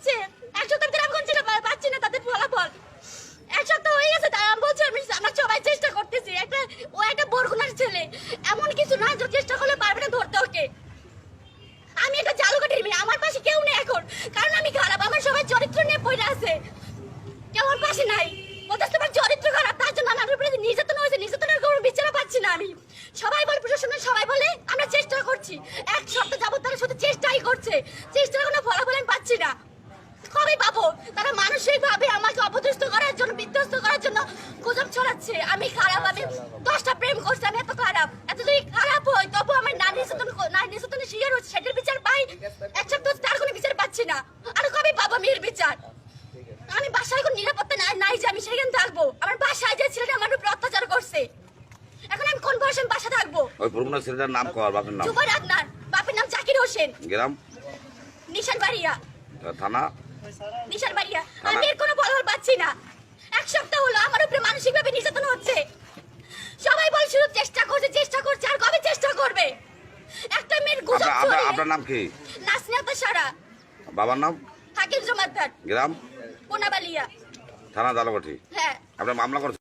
হচ্ছে? এক সপ্তাহ ধরে আমি কোন পাচ্ছি না তাদের ফলাফল। এক সপ্তাহ হয়ে গেছে, তাই আমি বলছি, আমি আমরা সবাই চেষ্টা করতেছি। একটা ও একটা বরগুনার ছেলে। এমন কিছু না যে চেষ্টা করলে পারবে না ধরতে ওকে। আমি একটা জালুকাটির মেয়ে, আমার পাশে কেউ নেই এখন। কারণ আমি খারাপ, আমার সবাই চরিত্র নিয়ে পড়ে আছে। কেউ আমার পাশে নাই। ওদের তোমার চরিত্র খারাপ, তার জন্য আমার উপরে নির্যাতন হয়েছে, নির্যাতনের কোনো বিচার পাচ্ছি না আমি। সবাই বলে, প্রশাসনের সবাই বলে, আমরা চেষ্টা করছি। এক সপ্তাহ যাবত তারা শুধু চেষ্টাই করছে চেষ্টার কোনো ফলাফল আমি পাচ্ছি না কবে পাবো? তারা মানসিকভাবে আমাকে অপদস্থ করার জন্য বিধ্বস্ত করার জন্য গুজব ছড়াচ্ছে। আমি খারাপ আমি দশটা প্রেম করছি আমি এত খারাপ। এত যদি খারাপ হই তবু আমার নারী নির্যাতন নারী নির্যাতনের শিকার হচ্ছে সেটার বিচার পাই। এক সপ্তাহ তার কোনো বিচার পাচ্ছি না। আর কবে পাবো আমি এর বিচার? আমি বাসায় কোনো নিরাপত্তা নাই নাই যে আমি সেখানে থাকব। আমার বাসায় যে ছেলেটা আমার উপর অত্যাচার করছে। এখন আমি কোন বয়সে বাসা থাকব? ওই পুরনো ছেলেটার নাম কর বাপের নাম। জুবাই আদনান বাপের নাম জাকির হোসেন। গ্রাম? নিশান বাড়িয়া থানা? নিশান বাড়িয়া আমি এর কোনো ফলাফল পাচ্ছি না। এক সপ্তাহ হলো আমার উপরে মানসিকভাবে নির্যাতন হচ্ছে। সবাই বল শুধু চেষ্টা করছে চেষ্টা করছে আর কবে চেষ্টা করবে? একটা মেয়ের গুজব আপনার আপনার- ছড়িয়ে আপনার নাম কি? নাসনিয়াতা সারা। বাবার নাম? হাকিম জমাদ্দার। গ্রাম? কোনাবালিয়া থানা দালবটি। হ্যাঁ। আপনার মামলা করছেন?